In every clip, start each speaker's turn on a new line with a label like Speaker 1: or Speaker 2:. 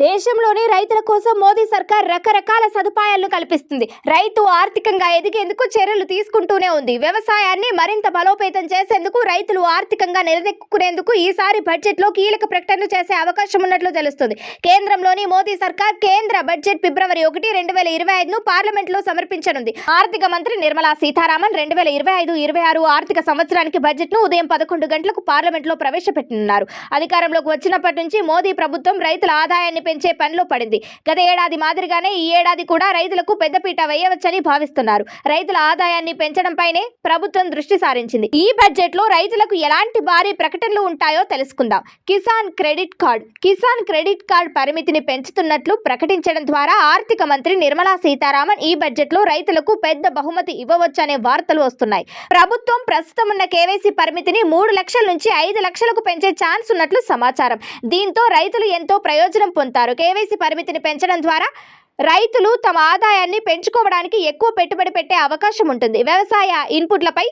Speaker 1: దేశంలోని రైతుల కోసం మోదీ సర్కార్ రకరకాల సదుపాయాలను కల్పిస్తుంది. రైతు ఆర్థికంగా ఎదిగేందుకు చర్యలు తీసుకుంటూనే ఉంది. వ్యవసాయాన్ని మరింత బలోపేతం చేసేందుకు రైతులు ఆర్థికంగా నిలదెక్కునేందుకు ఈసారి బడ్జెట్లో కీలక ప్రకటనలు చేసే అవకాశం ఉన్నట్లు తెలుస్తుంది. కేంద్రంలోని మోదీ సర్కార్ కేంద్ర బడ్జెట్ ఫిబ్రవరి ఒకటి రెండు వేల ఇరవై ఐదును పార్లమెంట్లో సమర్పించనుంది. ఆర్థిక మంత్రి నిర్మలా సీతారామన్ రెండు వేల ఇరవై ఐదు ఇరవై ఆరు ఆర్థిక సంవత్సరానికి బడ్జెట్ను ఉదయం పదకొండు గంటలకు పార్లమెంట్లో ప్రవేశపెట్టనున్నారు. అధికారంలోకి వచ్చినప్పటి నుంచి మోదీ ప్రభుత్వం రైతుల ఆదాయాన్ని పెంచే పనిలో పడింది. గత ఏడాది మాదిరిగానే ఈ ఏడాది కూడా రైతులకు పెద్దపీట వేయవచ్చని భావిస్తున్నారు. రైతుల ఆదాయాన్ని పెంచడంపైనే ప్రభుత్వం దృష్టి సారించింది. ఈ బడ్జెట్లో రైతులకు ఎలాంటి భారీ ప్రకటనలు ఉంటాయో తెలుసుకుందాం. Kisan credit card. Kisan credit card పరిమితిని పెంచుతున్నట్లు ప్రకటించడం ద్వారా ఆర్థిక మంత్రి నిర్మలా సీతారామన్ ఈ బడ్జెట్లో రైతులకు పెద్ద బహుమతి ఇవ్వవచ్చనే వార్తలు వస్తున్నాయి. ప్రభుత్వం ప్రస్తుతం ఉన్న కేవైసీ పరిమితిని మూడు లక్షల నుంచి ఐదు లక్షలకు పెంచే ఛాన్స్ ఉన్నట్లు సమాచారం. దీంతో రైతులు ఎంతో ప్రయోజనం పొందుతారు కేవైసీ పరిమితిని పెంచడం ద్వారా రైతులు తమ ఆదాయాన్ని పెంచుకోవడానికి ఎక్కువ పెట్టుబడి పెట్టే అవకాశం ఉంటుంది. వ్యవసాయ ఇన్పుట్లపై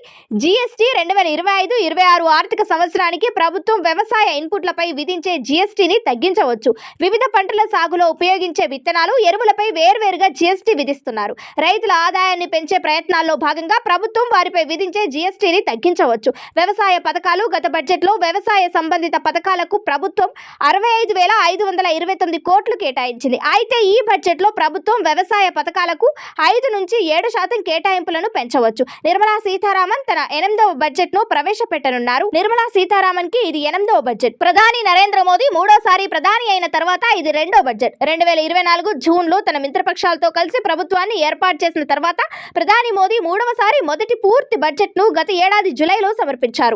Speaker 1: జీఎస్టీ రెండు వేల ఇరవై ఐదు ఇరవై ఆరు ఆర్థిక సంవత్సరానికి ప్రభుత్వం వ్యవసాయ ఇన్పుట్లపై విధించే జీఎస్టీని తగ్గించవచ్చు. వివిధ పంటల సాగులో ఉపయోగించే విత్తనాలు ఎరువులపై వేర్వేరుగా జీఎస్టీ విధిస్తున్నారు. రైతుల ఆదాయాన్ని పెంచే ప్రయత్నాల్లో భాగంగా ప్రభుత్వం వారిపై విధించే జీఎస్టీని తగ్గించవచ్చు. వ్యవసాయ పథకాలు గత బడ్జెట్లో వ్యవసాయ సంబంధిత పథకాలకు ప్రభుత్వం అరవై ఐదు వేల ఐదు వందల ఇరవై తొమ్మిది కోట్లు కేటాయించింది. అయితే ఈ బడ్జెట్లో ప్రభుత్వం వ్యవసాయ పథకాలకు ఐదు నుంచి ఏడు శాతం కేటాయింపులను పెంచవచ్చు. నిర్మలా సీతారామన్ తన ఎనిమిదవ బడ్జెట్ను ప్రవేశపెట్టనున్నారు. నిర్మలా సీతారామన్కి ఇది ఎనిమిదవ బడ్జెట్. ప్రధాని నరేంద్ర మోదీ మూడోసారి ప్రధాని అయిన తర్వాత ఇది రెండో బడ్జెట్. రెండు వేల ఇరవై నాలుగు జూన్లో తన మిత్రపక్షాలతో కలిసి ప్రభుత్వాన్ని ఏర్పాటు చేసిన తర్వాత ప్రధాని మోదీ మూడవసారి మొదటి పూర్తి బడ్జెట్ను గత ఏడాది జులైలో సమర్పించారు.